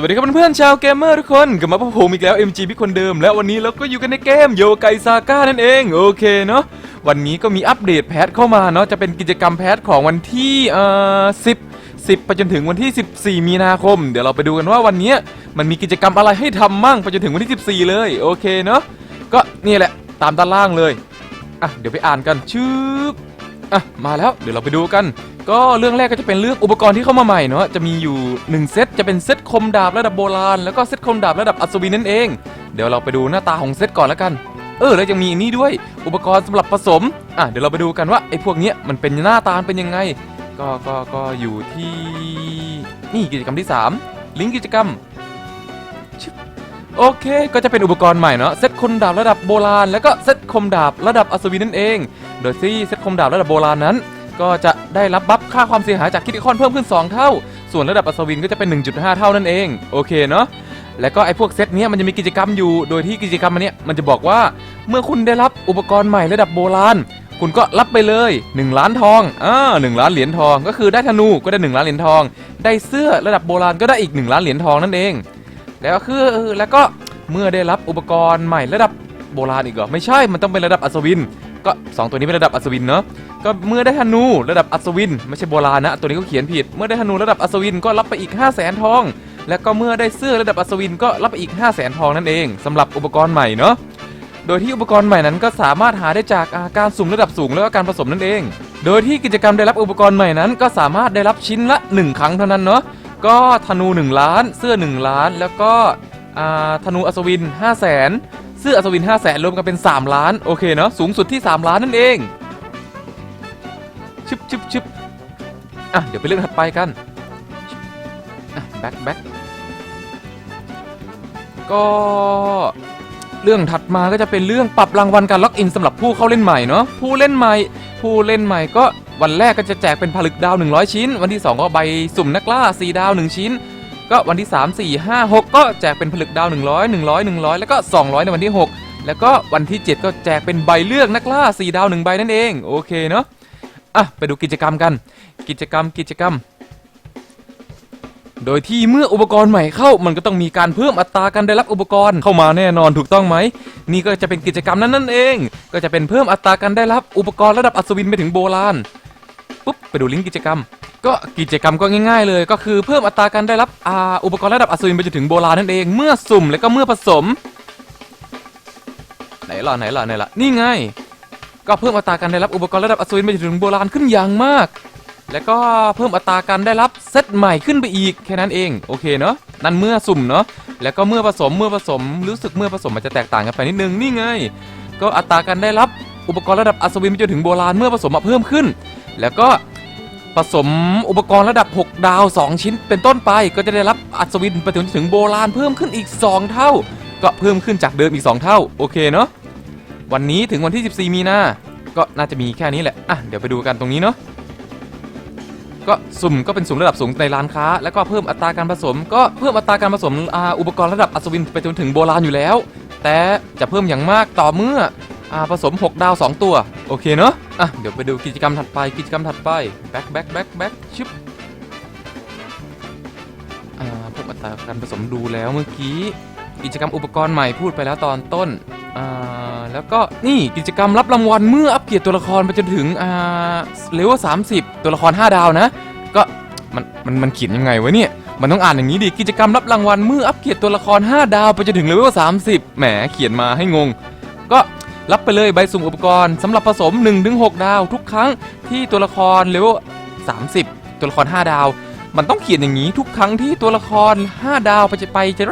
สวัสดีครับเพื่อนๆชาวเกมเมอร์ทุกคนกลับมาพบผมอีกแล้ว MG พี่คนเดิม และวันนี้เราก็อยู่กันในเกมโยไกซาก้านั่นเองโอเคเนาะวันนี้ก็มีอัปเดตแพทเข้ามาเนาะจะเป็นกิจกรรมแพทของวันที่เอ่อ10 10ไปจนถึงวันที่ 14 มีนาคม เดี๋ยวเราไปดูกันว่าวันนี้มันมีกิจกรรมอะไรให้ทำมั่งไปจนถึงวันที่ 14 เลยโอเคเนาะก็นี่แหละตามด้านล่างเลยอะเดี๋ยวไปอ่านกันชืบอะมาแล้วเดี๋ยวเราไปดูกัน ก็เรื่องแรกก็จะเป็นเรื่องอุปกรณ์ที่เข้ามาใหม่เนาะจะมีอยู่ 1 เซตจะเป็นเซตคมดาบระดับโบราณแล้วก็เซตคมดาบระดับอัศวินนั่นเอง เดี๋ยวเราไปดูหน้าตาของเซตก่อนแล้วกัน เออแล้วยังมีอันนี้ด้วยอุปกรณ์สำหรับผสมอะเดี๋ยวเราไปดูกันว่าไอ้พวกนี้มันเป็นหน้าตาเป็นยังไง ก็ก็ก็อยู่ที่นี่กิจกรรมที่ 3 ลิงก์กิจกรรมโอเค ก็จะเป็นอุปกรณ์ใหม่เนาะ เซตคมดาบระดับโบราณ แล้วก็เซตคมดาบระดับอัศวินนั่นเอง โดยที่เซตคมดาบระดับโบราณนั้น ก็จะได้รับบัฟค่าความเสียหายจากคิดคอนเพิ่มขึ้น 2 เท่า ส่วนระดับอัศวินก็จะเป็น 1.5 เท่านั่นเอง โอเคเนาะแล้วก็ไอ้พวกเซตเนี้ยมันจะมีกิจกรรมอยู่ โดยที่กิจกรรมอันเนี้ยมันจะบอกว่าเมื่อคุณได้รับอุปกรณ์ใหม่ระดับโบราณ คุณก็รับไปเลย 1 ล้านทองอ่าหล้านเหรียญทอง ก็คือได้ธนูก็ได้ 1 ล้านเหรียญทอง ได้เสื้อระดับโบราณก็ได้อีก 1 ล้านเหรียญทองนั่นเอง แล้วก็คือแล้วก็เมื่อได้รับอุปกรณ์ใหม่ระดับโบราณอีกเหรอไม่ใช่มันต้องเป็นระดับอัศวิน ก็สองตัวนี้เป็นระดับอัศวินเนาะ ก็เมื่อได้ธนูระดับอัศวิน ไม่ใช่โบราณนะ ตัวนี้ก็เขียนผิด เมื่อได้ธนูระดับอัศวินก็รับไปอีก 5 0 0แสนทอง แล้วก็เมื่อได้เสื้อระดับอัศวินก็รับไปอีก 5 0 0แสนทองนั่นเองสำหรับอุปกรณ์ใหม่เนาะโดยที่อุปกรณ์ใหม่นั้นก็สามารถหาได้จากอาการสุ่มระดับสูงแล้วก็การผสมนั่นเอง โดยที่กิจกรรมได้รับอุปกรณ์ใหม่นั้น ก็สามารถได้รับชิ้นละ 1 ครั้งเท่านั้นเนาะก็ธนู 1 ล้าน เสื้อ 1 ล้าน แล้วก็ธนูอัศวิน 5 0 0แสนเสื้ออัศวิน 5 0 0แสนรวมกันเป็น 3 ล้าน โอเคเนาะสูงสุดที่ 3 ล้านนั่นเอง ชึบชึบชึบอะ เดี๋ยวไปเรื่องถัดไปกันอะแบ็คแบ็คก็เรื่องถัดมาก็จะเป็นเรื่องปรับรางวัลการล็อกอินสำหรับผู้เข้าเล่นใหม่เนาะผู้เล่นใหม่ ผู้เล่นใหม่ก็วันแรกก็จะแจกเป็นผลึกดาว 100 ชิ้น วันที่ 2 ก็ใบสุ่มนักล่า 4 ดาว 1 ชิ้น ก็วันที่ 3 4 5 6 ก็แจกเป็นผลึกดาว 100 100 100 แล้วก็ 200 ในวันที่ 6 แล้วก็วันที่ 7 ก็แจกเป็นใบเลือกนักล่า 4 ดาว 1 ใบนั่นเอง โอเคเนาะ อะไปดูกิจกรรมกัน กิจกรรมกิจกรรม โดยที่เมื่ออุปกรณ์ใหม่เข้ามันก็ต้องมีการเพิ่มอัตราการได้รับอุปกรณ์เข้ามาแน่นอนถูกต้องไหม นี่ก็จะเป็นกิจกรรมนั้นนั่นเอง ก็จะเป็นเพิ่มอัตราการได้รับอุปกรณ์ระดับอัศวินไปถึงโบราณปุ๊บไปดูลิงก์กิจกรรม ก็กิจกรรมก็ง่ายๆ เลยก็คือเพิ่มอัตราการได้รับอ่าอุปกรณ์ระดับอัศวินไปจนถึงโบราณนั่นเองเมื่อสุ่มแล้วก็เมื่อผสม ไหนล่ะไหนล่ะไหนล่ะนี่ไง ก็เพิ่มอัตราการได้รับอุปกรณ์ระดับอัศวินไปถึงโบราณขึ้นอย่างมาก แล้วก็เพิ่มอัตราการได้รับเซตใหม่ขึ้นไปอีกแค่นั้นเองโอเคเนาะนั่นเมื่อสุ่มเนาะแล้วก็เมื่อผสมเมื่อผสมรู้สึกเมื่อผสมมันจะแตกต่างกันไปนิดนึงนี่ไง ก็อัตราการได้รับอุปกรณ์ระดับอัศวินไปจนถึงโบราณเมื่อผสมมาเพิ่มขึ้น แล้วก็ผสมอุปกรณ์ระดับ 6 ดาว 2 ชิ้นเป็นต้นไป ก็จะได้รับอัศวินไปจนถึงโบราณเพิ่มขึ้นอีก 2 เท่า ก็เพิ่มขึ้นจากเดิมอีก 2 เท่า โอเคเนาะ วันนี้ถึงวันที่ 14 มีนาก็น่าจะมีแค่นี้แหละ อะ เดี๋ยวไปดูกันตรงนี้เนาะ ก็สุ่มก็เป็นสุ่มระดับสูงในร้านค้า แล้วก็เพิ่มอัตราการผสม ก็เพิ่มอัตราการผสมอ่าอุปกรณ์ระดับอัศวินไปจนถึงโบราณอยู่แล้ว แต่จะเพิ่มอย่างมากต่อเมื่ออ่าผสม 6 ดาว 2 ตัว โอเคเนาะ อะ เดี๋ยวไปดูกิจกรรมถัดไป กิจกรรมถัดไป แบ็คแบ็คแบ็คแบ็คชึบอ่าพิ่มอัตราการผสมดูแล้วเมื่อกี้ กิจกรรมอุปกรณ์ใหม่พูดไปแล้วตอนต้นอ่าแล้วก็นี่กิจกรรมรับรางวัลเมื่ออัปเกรดตัวละครไปจนถึงอ่าเลเวล30ตัวละคร 5 ดาวนะ ก็มันมันมันเขียนยังไงวะเนี่ยมันต้องอ่านอย่างนี้ดิกิจกรรมรับรางวัลเมื่ออัปเกรดตัวละคร 5 ดาวไปจนถึงเลเวล30 แหมเขียนมาให้งง ก็รับไปเลยใบสุ่มอุปกรณ์สำหรับผสม 1-6 ดาว ทุกครั้งที่ตัวละครเลเวล30 ตัวละคร 5 ดาว มันต้องเขียนอย่างนี้ทุกครั้งที่ตัวละคร 5 ดาวไปจะไปจะ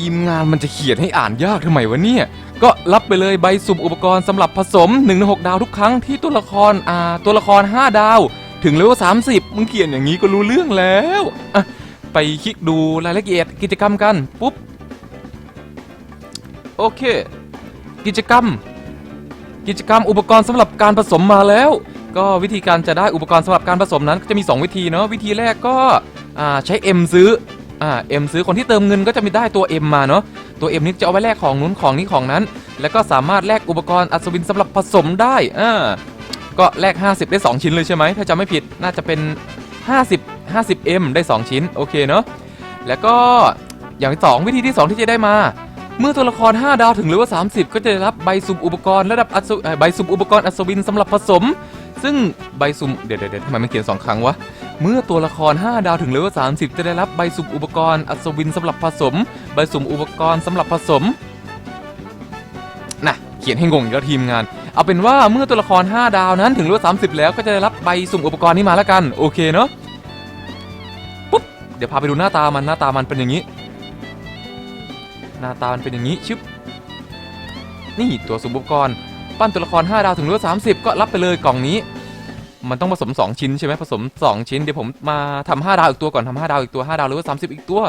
ทีมงานมันจะเขียนให้อ่านยากทำไมวะเนี่ย ก็รับไปเลยใบสุ่มอุปกรณ์สำหรับผสม1-6 ดาวทุกครั้งที่ตัวละครอ่าตัวละคร 5 ดาว ถึงเลเวล30 มึงเขียนอย่างนี้ก็รู้เรื่องแล้วอะไปคลิกดูรายละเอียดกิจกรรมกัน ปุ๊บ โอเค กิจกรรม กิจกรรมอุปกรณ์สำหรับการผสมมาแล้ว ก็วิธีการจะได้อุปกรณ์สำหรับการผสมนั้นก็จะมี 2 วิธีเนาะวิธีแรกก็ใช้ M ซื้อ อ่า M ซื้อคนที่เติมเงินก็จะมีได้ตัว M มาเนาะตัว M นี้จะเอาไว้แลกของนู้นของนี้ของนั้น แล้วก็สามารถแลกอุปกรณ์อัศวินสำหรับผสมได้อ่าก็แลก 50 ได้ 2 ชิ้นเลยใช่ไหมถ้าจำไม่ผิดน่าจะเป็น 50 50M ได้ 2 ชิ้น โอเคเนาะแล้วก็อย่างที่สองวิธีที่ 2 ที่จะได้มา เมื่อตัวละคร 5 ดาวถึงเลเวล30 ก็จะได้รับใบสุ่มอุปกรณ์ระดับอัศใบสุ่มอุปกรณ์อัศวินสำหรับผสม ซึ่งใบสุ่มเดี๋ยวเดี๋ยวเดี๋ยวทำไมมันเขียนสองครั้งวะ เมื่อตัวละคร 5 ดาวถึงเลเวล30 จะได้รับใบสุ่มอุปกรณ์อัศวินสำหรับผสม ใบสุ่มอุปกรณ์สำหรับผสมนะเขียนให้งงอีกแล้วทีมงาน เอาเป็นว่าเมื่อตัวละคร 5 ดาวนั้นถึงเลเวล30 แล้วก็จะได้รับใบสุ่มอุปกรณ์นี้มาแล้วกัน โอเคเนาะปุ๊บเดี๋ยวพาไปดูหน้าตามันหน้าตามันเป็นอย่างนี้ หน้าตามันเป็นอย่างนี้ชึบนี่ตัวสุ่มอุปกรณ์ปั้นตัวละคร 5 ดาวถึงเลเวล30 ก็รับไปเลยกล่องนี้ มันต้องผสม 2 ชิ้นใช่ไหมผสม 2 ชิ้นเดี๋ยวผมมาทำ5ดาวอีกตัวก่อนทำ5ดาวอีกตัว5ดาวหรือว่า30อีกตัว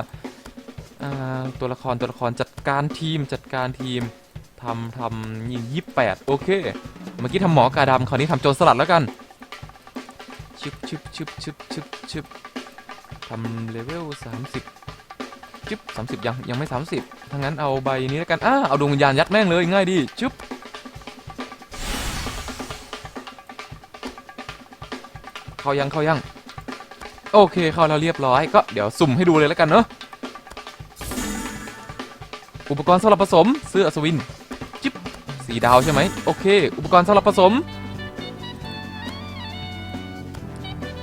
ตัวละครตัวละครจัดการทีมจัดการทีมทำทำยี่ยี่แปดโอเค เมื่อกี้ทำหมอกาดำคราวนี้ทำโจรสลัดแล้วกันชึบชึบชึบชึบชึบชึบทำเลเวล30ชึบ30ยังยังไม่30ถ้างั้นเอาใบนี้แล้วกันอ้าเอาดวงวิญญาณยัดแม่งเลยง่ายดีชึบ เข้ายังเข้ายัง โอเคเข้าแล้วเรียบร้อยก็เดี๋ยวสุ่มให้ดูเลยแล้วกันเนาะอุปกรณ์สำหรับผสมเสื้ออัศวินจิ๊บสีดาวใช่ไหมโอเค อุปกรณ์สำหรับผสม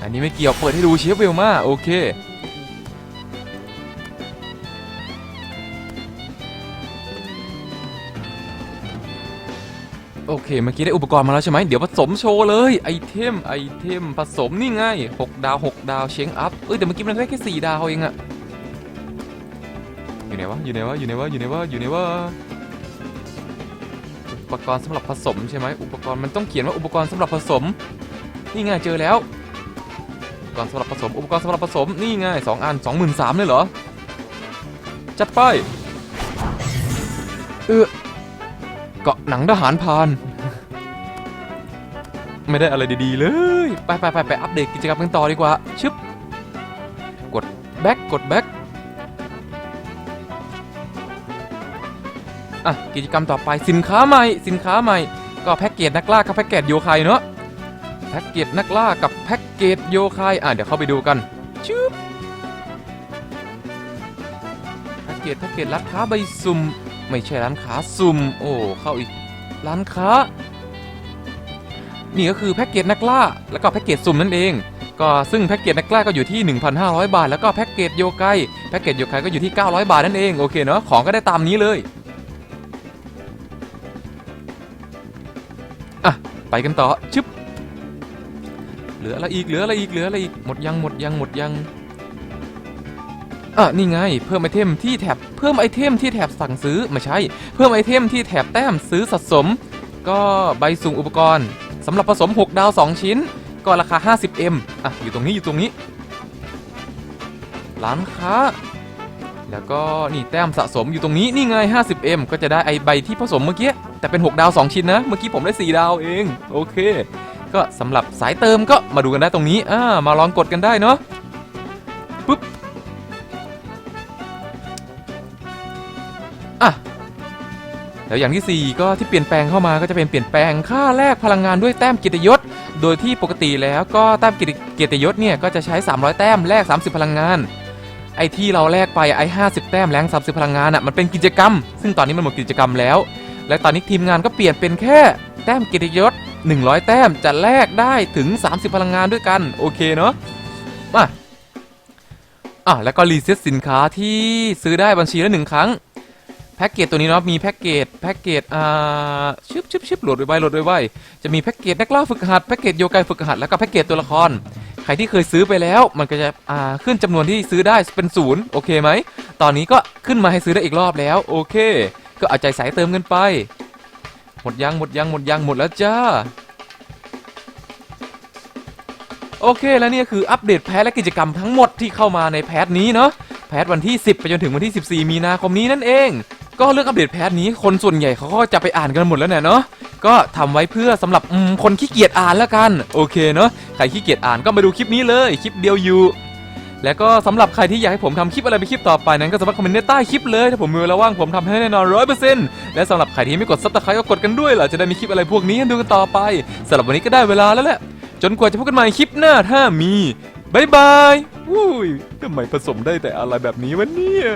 อันนี้ไม่เกี่ยวเปิดให้ดูเชฟเวลมาโอเค เคเมื่อกี้ได้อุปกรณ์มาแล้วใช่ไหมเดี๋ยวผสมโชว์เลยไอเทมไอเทมผสมนี่ไง6ดาว 6 ดาวเชงอัพเอ้ยแต่เมื่อกี้มันได้แค่4ดาวเองอะอยู่ไหนวะอยู่ไหนวะอยู่ไหนวะอยู่ไหนวะอยู่ไหนวะอุปกรณ์สำหรับผสมใช่ไหมอุปกรณ์มันต้องเขียนว่าอุปกรณ์สำหรับผสมนี่ไงเจอแล้วอุปกรณ์สำหรับผสม อุปกรณ์สำหรับผสมนี่ไงสองอัน23,000เลยเหรอจัดไปเออเกาะหนังทหารพาน ไม่ได้อะไรดีๆเลย ไปไปไปไปอัปเดตกิจกรรมกันต่อดีกว่า ชึบ กดแบ็กกดแบ็กอะ กิจกรรมต่อไปสินค้าใหม่ สินค้าใหม่ ก็แพ็กเกจนักล่ากับแพ็กเกจโยคายเนาะ แพ็กเกจนักล่ากับแพ็กเกจโยคายอะเดี๋ยวเข้าไปดูกัน ชึบ แพ็กเกจแพ็กเกจร้านค้าใบสุ่ม ไม่ใช่ร้านค้าสุ่ม โอ้ เข้าอีก ร้านค้า นี่ก็คือแพ็กเกจนักล่า แล้วก็แพ็กเกจสุ่มนั่นเอง ก็ซึ่งแพ็กเกจนักล่าก็อยู่ที่ 1,500 บาท แล้วก็แพ็กเกจโยไกแพ็กเกจโยไกก็อยู่ที่ 900 บาทนั่นเอง โอเคเนาะ ของก็ได้ตามนี้เลย อะ ไปกันต่อ ชึบ เหลืออะไรอีก เหลืออะไรอีก เหลืออะไรอีก หมดยัง หมดยัง หมดยังอะนี่ไง เพิ่มไอเทมที่แถบเพิ่มไอเทมที่แถบสั่งซื้อไม่ใช่ เพิ่มไอเทมที่แถบแต้มซื้อสะสม ก็ใบสุ่มอุปกรณ์ สำหรับผสม 6 ดาว 2 ชิ้น ก็ราคา 50M อะ อยู่ตรงนี้อยู่ตรงนี้ ร้านค้า แล้วก็นี่แต้มสะสมอยู่ตรงนี้ นี่ไง 50M ก็จะได้ไอใบที่ผสมเมื่อกี้ แต่เป็น 6 ดาว 2 ชิ้นนะ เมื่อกี้ผมได้ 4 ดาวเอง โอเค ก็สำหรับสายเติมก็มาดูกันได้ตรงนี้ อ่า มาลองกดกันได้เนาะ ปุ๊บ แล้วอย่างที่ 4 ก็ที่เปลี่ยนแปลงเข้ามาก็จะเป็นเปลี่ยนแปลงค่าแลกพลังงานด้วยแต้มกียรติยศ โดยที่ปกติแล้วก็แต้มเกียรติเกียรติยศเนี่ยก็จะใช้ 300 แต้มแลก 30 พลังงาน ไอ้ที่เราแลกไปไอ้50 แต้มแรง30 พลังงานอะมันเป็นกิจกรรม ซึ่งตอนนี้มันหมดกิจกรรมแล้ว และตอนนี้ทีมงานก็เปลี่ยนเป็นแค่แต้มกียรติยศ 100 แต้มจะแลกได้ถึง 30 พลังงานด้วยกันโอเคเนาะมาอะแล้วก็รีเซ็ตสินค้าที่ซื้อได้บัญชีละหนึ่งครั้ง แพ็กเกจตัวนี้เนาะมีแพ็กเกจแพ็กเกจอ่าชึบชึบชึบโหลดไว้ไวโหลดไว้ไวจะมีแพ็กเกจนักล่าฝึกหัดแพ็กเกจโยไกฝึกหัดแล้วก็แพ็กเกจตัวละครใครที่เคยซื้อไปแล้ว มันก็จะอ่าขึ้นจำนวนที่ซื้อได้เป็นศูนย์โอเคไหมตอนนี้ก็ขึ้นมาให้ซื้อได้อีกรอบแล้วโอเค ก็เอาใจใสายเติมกันไป หมดยังหมดยังหมดยังหมดแล้วจ้าโอเคแล้วนี่คืออัปเดตแพทและกิจกรรมทั้งหมดที่เข้ามาในแพทนี้เนาะแพทวันที่ 10 ไปจนถึงวันที่ 14 มีนาคมนี้นั่นเอง ก็เรื่องอัปเดตแพทนี้คนส่วนใหญ่เขาก็จะไปอ่านกันหมดแล้วเนี่ยเนาะก็ทำไว้เพื่อสำหรับคนขี้เกียจอ่านแล้วกัน โอเคเนาะใครขี้เกียจอ่านก็มาดูคลิปนี้เลยคลิปเดียวอยู่แล้วก็สำหรับใครที่อยากให้ผมทำคลิปอะไรเป็นคลิปต่อไปนั้นก็สามารถคอมเมนต์ในใต้คลิปเลยถ้าผมมีเวลาว่างผมทำให้แน่นอนร้อยเปอร์เซ็นต์และสำหรับใครที่ไม่กดซับสไครต์ก็กดกันด้วยล่ะจะได้มีคลิปอะไรพวกนี้ให้ดูกันต่อไปสำหรับวันนี้ก็ได้เวลาแล้วแหละจนกว่าจะพบกันใหม่คลิปหน้าถ้ามีบายบายอุ้ยทำไมผสมได้แต่อะไรแบบนี้วะเนี่ย